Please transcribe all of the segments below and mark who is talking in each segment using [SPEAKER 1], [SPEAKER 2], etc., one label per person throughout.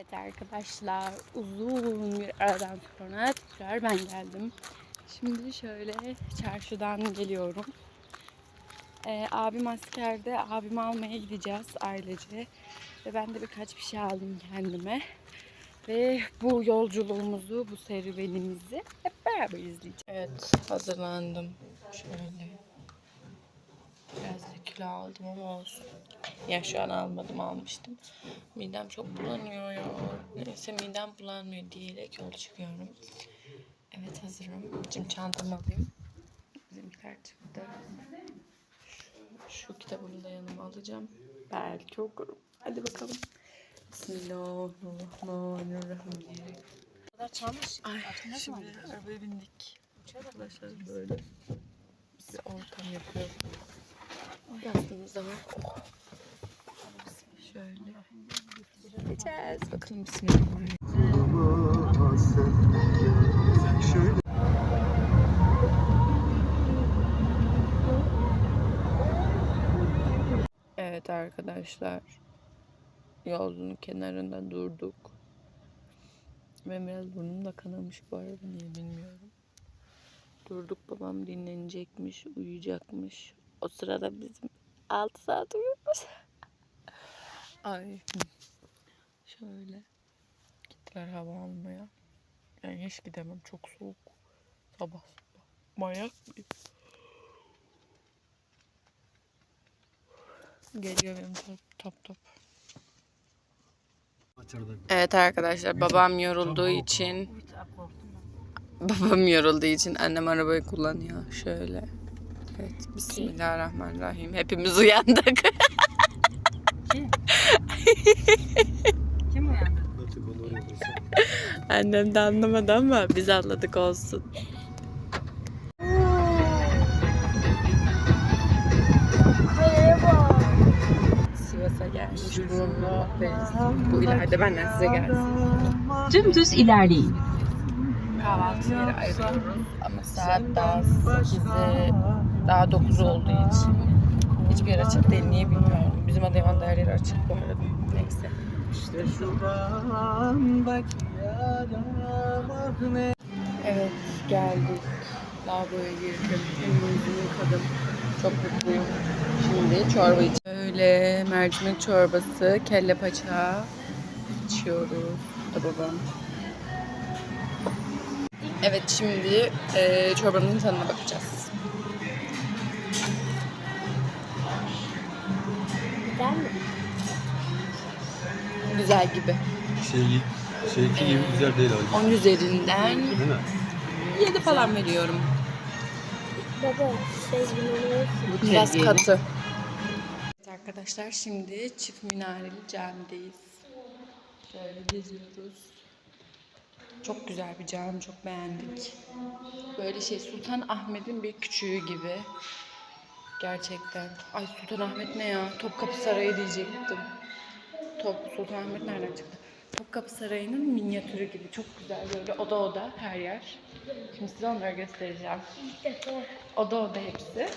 [SPEAKER 1] Evet arkadaşlar uzun bir aradan sonra tekrar ben geldim. Şimdi şöyle çarşıdan geliyorum. Ee, abim askerde. Abimi almaya gideceğiz ailece. Ve ben de birkaç bir şey aldım kendime. Ve bu yolculuğumuzu, bu serüvenimizi hep beraber izleyeceğiz. Evet hazırlandım. Şöyle. Biraz da kilo aldım ama olsun. Ya şu an almadım almıştım. Midem çok bulanıyor ya. Neyse midem bulanmıyor diyerek yol çıkıyorum. Evet hazırım. Şimdi çantamı alayım. Bizimkiler çıktı. Şu, şu kitabımı da yanıma alacağım. Belki okurum. Hadi bakalım. Bismillahirrahmanirrahim diyerek.
[SPEAKER 2] Çalmış.
[SPEAKER 1] Ay şimdi arabaya bindik. Arkadaşlar böyle bir ortam yapıyor. Yastığımız da var. Oh. Şöyle. Gideceğiz. Bakalım bismillahirrahmanirrahim. Evet arkadaşlar. Yolun kenarında durduk. Ben biraz burnum da kanamış bu arada niye bilmiyorum. Durduk babam dinlenecekmiş, uyuyacakmış. O sırada bizim 6 saat uyumuş. Ay. Şöyle. Gittiler hava almaya. Yani hiç gidemem çok soğuk. Sabah sabah. Manyak mıyım? Geliyor benim top top. top. Evet arkadaşlar babam yorulduğu için babam yorulduğu için annem arabayı kullanıyor şöyle. Evet bismillahirrahmanirrahim. Hepimiz uyandık. Annem de anlamadı ama biz anladık olsun. Sivas'a gelmiş bulunmaktayız. Bu ileride benden size gelsin.
[SPEAKER 2] Dümdüz ilerleyin.
[SPEAKER 1] kahvaltı yeri ayırıyoruz ama saat daha 8'e daha 9 olduğu için hiçbir yer açık değil niye bilmiyorum. Bizim Adıyaman'da her yer açık bu arada. Neyse. Evet geldik. Lavaboya girdim. Elimi yüzümü yıkadım. Çok mutluyum. Şimdi çorba içiyoruz. Böyle mercimek çorbası, kelle paça içiyoruz. Da babam. Evet şimdi e, çorbamızın tadına bakacağız.
[SPEAKER 3] Güzel mi?
[SPEAKER 1] Güzel gibi.
[SPEAKER 4] Şey, şeyki gibi güzel değil abi.
[SPEAKER 1] 10 üzerinden
[SPEAKER 4] Değil mi?
[SPEAKER 1] 7 falan veriyorum.
[SPEAKER 3] Baba şey bilmiyorum.
[SPEAKER 1] Biraz katı. Evet arkadaşlar şimdi çift minareli camideyiz. Şöyle geziyoruz. Çok güzel bir cami, çok beğendik. Böyle şey Sultan Ahmet'in bir küçüğü gibi. Gerçekten. Ay Sultan Ahmet ne ya? Topkapı Sarayı diyecektim. Top, Sultan Ahmet nereden çıktı? Topkapı Sarayı'nın minyatürü gibi. Çok güzel böyle oda oda her yer. Şimdi size onları göstereceğim. Oda oda hepsi.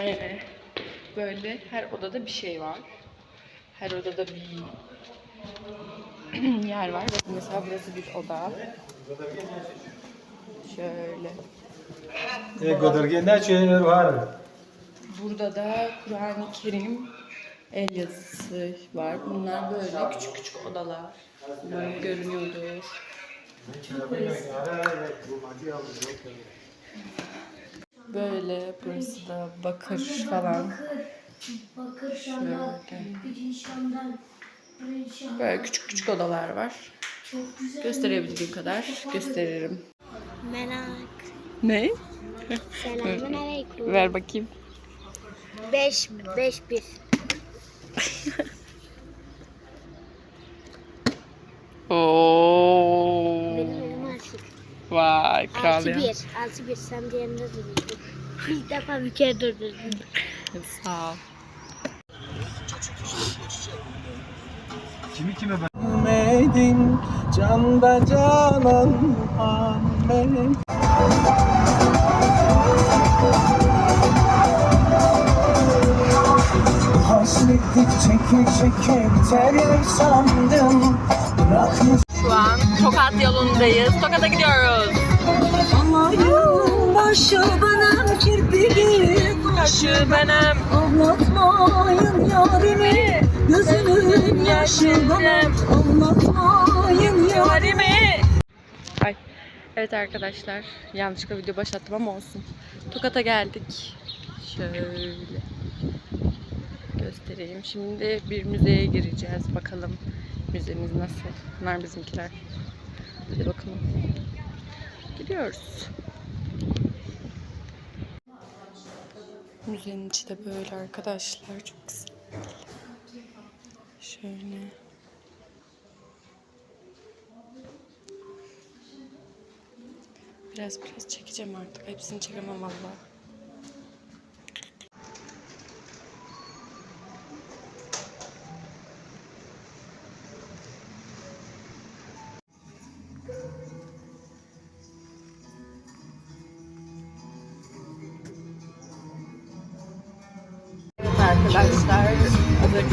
[SPEAKER 1] Ee, böyle her odada bir şey var. Her odada bir yer var. Bakın mesela burası bir oda. Şöyle. Burada da Kur'an-ı Kerim el yazısı var. Bunlar böyle küçük küçük odalar. Umarım görünüyordur. Böyle burası da bakır falan.
[SPEAKER 3] Bakır Şam'dan.
[SPEAKER 1] Böyle küçük küçük odalar var. Gösterebildiğim kadar gösteririm.
[SPEAKER 3] Merak.
[SPEAKER 1] Ne?
[SPEAKER 3] Selamun aleyküm.
[SPEAKER 1] Ver bakayım.
[SPEAKER 3] 5 5 1.
[SPEAKER 1] Oo.
[SPEAKER 3] Benim elim açık.
[SPEAKER 1] Vay kral
[SPEAKER 3] 6
[SPEAKER 1] ya.
[SPEAKER 3] 1. 6 1 sen diğerinde durdurdun. Bir defa bir kere durdurdun.
[SPEAKER 1] Sağ ol.
[SPEAKER 4] Kimi kime ben?
[SPEAKER 5] Muhammed'in canda canan Muhammed
[SPEAKER 1] Şu an Tokat yolundayız. Tokat'a gidiyoruz.
[SPEAKER 2] Alayım başı benim kirpigi
[SPEAKER 1] Kaşı benim.
[SPEAKER 2] Anlatmayın yarimi Gözünün yaşı benim Anlatmayın yarimi
[SPEAKER 1] Ay. Evet arkadaşlar. Yanlışlıkla video başlattım ama olsun. Tokat'a geldik. Şöyle. Göstereyim. Şimdi bir müzeye gireceğiz. Bakalım müzemiz nasıl. Bunlar bizimkiler. Hadi bakalım. Gidiyoruz. Müzenin içi de böyle arkadaşlar. Çok güzel. Şöyle. Biraz biraz çekeceğim artık. Hepsini çekemem valla.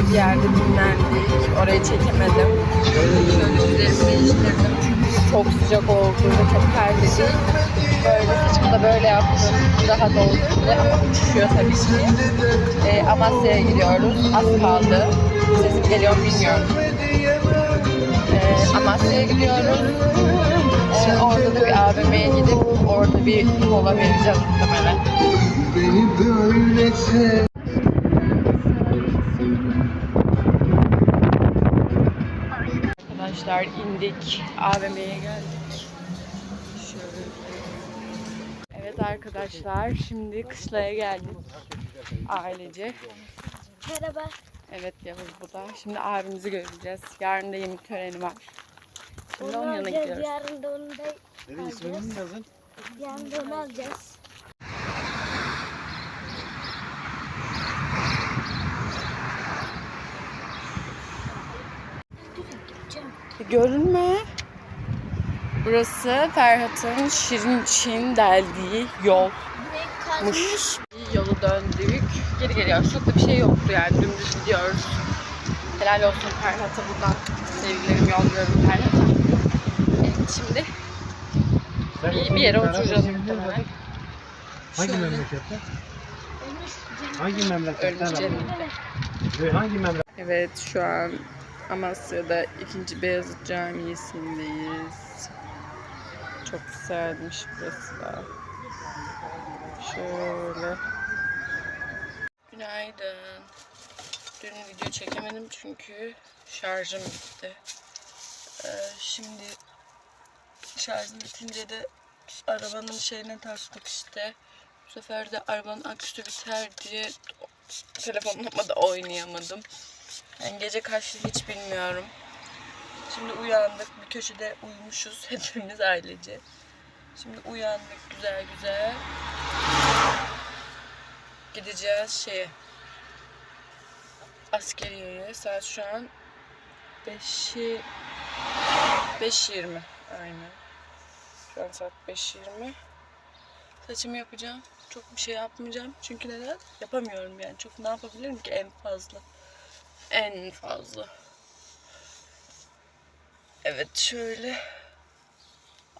[SPEAKER 1] Bir yerde dinlendik. Orayı çekemedim. Değiştirdim çünkü çok sıcak oldu ve çok terledik. Böyle saçımı da böyle yaptım. Daha da oldu ama uçuşuyor tabii ki. Ee, Amasya'ya gidiyoruz. Az kaldı. Sesim geliyor bilmiyorum. Ee, Amasya'ya gidiyoruz. Ee, orada da bir AVM'ye gidip orada bir kola vereceğim muhtemelen. Arkadaşlar indik. AVM'ye geldik. Şöyle. Evet arkadaşlar şimdi kışlaya geldik. Ailece.
[SPEAKER 3] Merhaba.
[SPEAKER 1] Evet Yavuz bu da. Şimdi abimizi göreceğiz. Yarın da yemek töreni var. Şimdi
[SPEAKER 3] Onu
[SPEAKER 1] onun yanına gidiyoruz.
[SPEAKER 3] Yarın da onu da alacağız. Yarın da onu alacağız.
[SPEAKER 1] Görünme. Burası Ferhat'ın Şirin Çin deldiği yol. Muş. Yolu döndük. Geri geliyoruz. Çok da bir şey yoktu yani. Dümdüz gidiyoruz. Helal olsun Ferhat'a buradan. Sevgilerimi yolluyorum Ferhat'a. Evet şimdi iyi bir yere oturacağız muhtemelen.
[SPEAKER 4] Hangi
[SPEAKER 1] Şöyle.
[SPEAKER 4] memlekette? Hangi? Ve Hangi memleket?
[SPEAKER 1] Evet şu an Amasya'da 2. Beyazıt Camii'sindeyiz. Çok güzelmiş burası da. Şöyle. Günaydın. Dün video çekemedim çünkü şarjım bitti. Ee, şimdi şarjım bitince de arabanın şeyine taktık işte. Bu sefer de arabanın aküsü biter diye telefonumla da oynayamadım. Yani gece kaçtı hiç bilmiyorum. Şimdi uyandık. Bir köşede uyumuşuz hepimiz ailece. Şimdi uyandık güzel güzel. Gideceğiz şeye. Askeriyeye. Saat şu an 5'i 5.20. Aynen. Şu an saat 5.20. Saçımı yapacağım. Çok bir şey yapmayacağım. Çünkü neden? Yapamıyorum yani. Çok ne yapabilirim ki en fazla? En fazla. Evet şöyle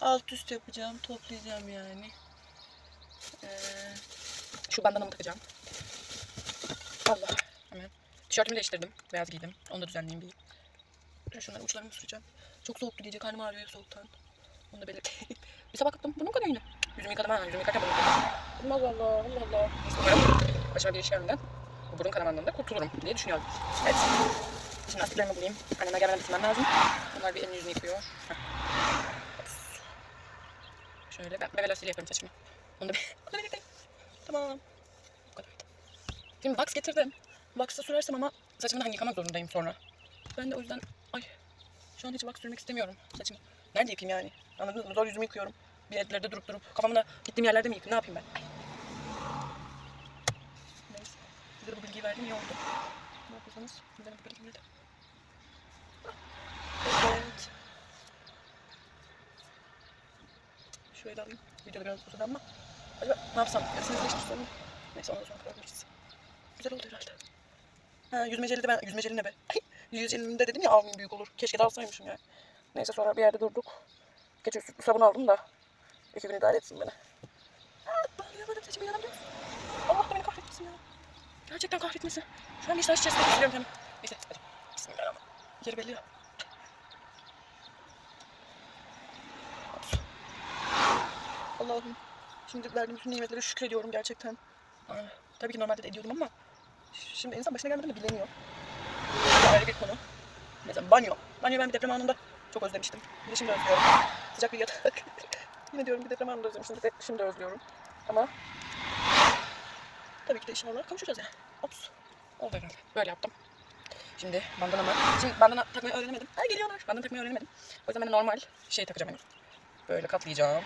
[SPEAKER 1] alt üst yapacağım, toplayacağım yani. Ee, şu bandanamı takacağım. Allah hemen. Tişörtümü değiştirdim. Beyaz giydim. Onu da düzenleyeyim bir. Şunları uçlarını süreceğim. Çok soğuk gidecek. Karnım ağrıyor soğuktan. Onu da belirteyim. bir sabah kalktım. Bunun kadar yine. Yüzümü yıkadım ha. Yüzümü yıkarken bunu Allah Allah Allah Allah. Umarım başıma bir iş gelmeden burun kanamandan da kurtulurum diye düşünüyorum. Evet. Şimdi lastiklerimi bulayım. Anneme gelmeden bitirmem lazım. Onlar bir elini yüzünü yıkıyor. Heh. Şöyle ben bebe lastiğiyle yapıyorum saçımı. Onu da bir... Onu da birlikte. Tamam. Bu kadar. Şimdi box getirdim. Box'ta sürersem ama saçımı da hani yıkamak zorundayım sonra. Ben de o yüzden ay şu an hiç box sürmek istemiyorum saçımı. Nerede yıkayayım yani? Anladınız mı? Zor yüzümü yıkıyorum. Bir yerlerde durup durup kafamı da gittiğim yerlerde mi yıkayayım? Ne yapayım ben? Neyse. Size bu bilgiyi verdim iyi oldu. Ne yapıyorsanız sizden böyle bilgileri. Evet. Şöyle alayım. Videoda biraz uzadı ama. Acaba ne yapsam? Yarısını değiştirsem mi? Neyse ondan sonra karar veririz. Güzel oldu herhalde. Ha yüzme jeli de ben... Yüzme jeli ne be? Yüzme jelini de dedim ya almayayım büyük olur. Keşke de alsaymışım yani. Neyse sonra bir yerde durduk. Geçen sütlü sabun aldım da. iki gün idare etsin beni. Aa, bağlayamadım saçımı yanımda. Allah da beni kahretmesin ya. Gerçekten kahretmesin. Şu an Beşiktaş içerisinde kesiliyorum kendimi. Neyse hadi. Bismillahirrahmanirrahim. Yeri belli ya. Allah'ım. Şimdi verdiğim bütün nimetlere şükrediyorum gerçekten. Aa, tabii ki normalde de ediyordum ama şimdi insan başına gelmeden de bilemiyor. Ayrı bir konu. Mesela banyo. Banyo ben bir deprem anında çok özlemiştim. Bir de şimdi özlüyorum. Sıcak bir yatak. Yine diyorum bir deprem anında özlemiştim. Bir de şimdi özlüyorum. Ama tabii ki de inşallah kavuşacağız yani. Ops. Oldu herhalde. Böyle yaptım. Şimdi bandana mı? Şimdi bandana takmayı öğrenemedim. Ay geliyorlar. Bandana takmayı öğrenemedim. O yüzden ben de normal şey takacağım yani. Böyle katlayacağım.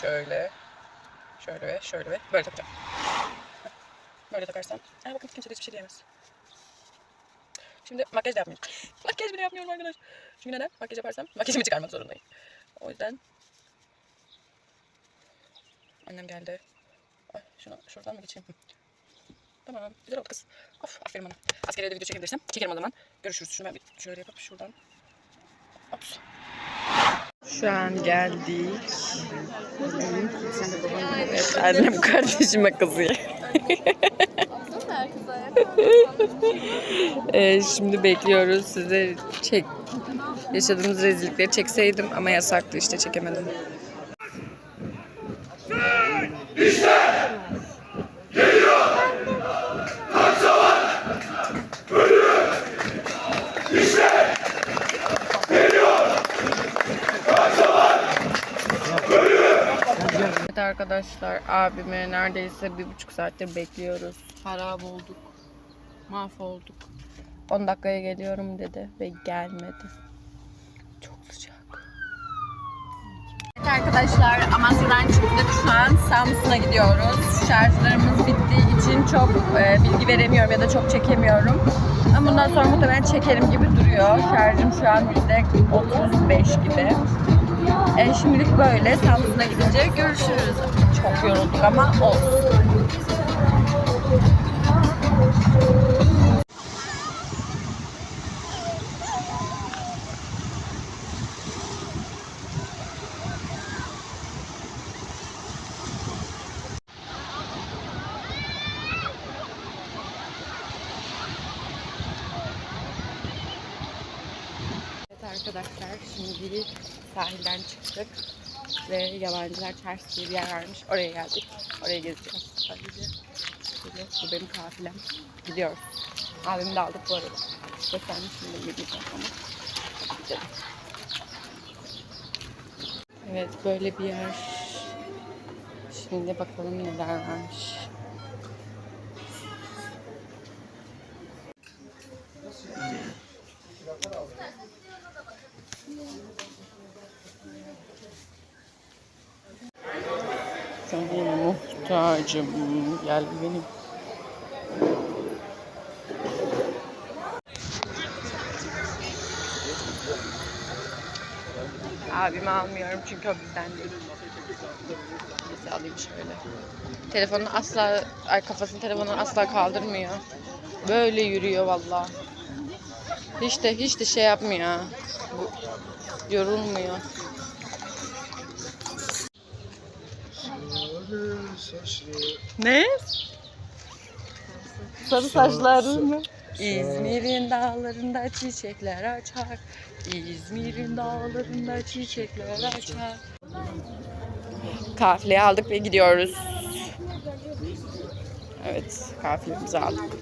[SPEAKER 1] Şöyle. Şöyle ve şöyle ve böyle takacağım. Böyle takarsam. Ay bakın kimse de hiçbir şey diyemez. Şimdi makyaj da yapmıyorum. makyaj bile yapmıyorum arkadaş. Çünkü neden? Makyaj yaparsam makyajımı çıkarmak zorundayım. O yüzden. Annem geldi. Ay şuna şuradan mı geçeyim? Tamam. Güzel oldu kız. Of aferin bana. Askeriye de video çekebilirsem çekerim o zaman. Görüşürüz. Şunu ben bir şöyle yapıp şuradan. Ops. Şu an geldik. Evet, annem kardeşime kızıyor. Ee, şimdi bekliyoruz. Size çek yaşadığımız rezillikleri çekseydim ama yasaktı işte çekemedim. Evet arkadaşlar abimi neredeyse bir buçuk saattir bekliyoruz. Harap olduk. Mahvolduk. 10 dakikaya geliyorum dedi ve gelmedi. Çok sıcak. Evet arkadaşlar Amasya'dan çıktık. Şu an Samsun'a gidiyoruz. Şarjlarımız bittiği için çok e, bilgi veremiyorum ya da çok çekemiyorum. Ama bundan sonra muhtemelen çekerim gibi duruyor. Şarjım şu an %35 gibi. E, şimdilik böyle. Samsun'a gidince görüşürüz. Çok yorulduk ama olsun. Arkadaşlar şimdi sahilden çıktık ve yabancılar çarşısı diye bir yer varmış. Oraya geldik. Oraya gezeceğiz sadece. Böyle, bu benim kafilem. Gidiyoruz. Abimi de aldık bu arada. Göstermişim de bilmiyorum ama. Gidelim. Evet böyle bir yer. Şimdi bakalım neler varmış. Sana muhtacım. Gel benim. Abimi almıyorum çünkü o bizden değil. Neyse alayım şöyle. Telefonu asla, ay kafasını telefonu asla kaldırmıyor. Böyle yürüyor valla. Hiç de hiç de şey yapmıyor. yorulmuyor. Ne? Sarı saçların mı? İzmir'in dağlarında çiçekler açar. İzmir'in dağlarında çiçekler açar. Kafileyi aldık ve gidiyoruz. Evet, kafilemizi aldık.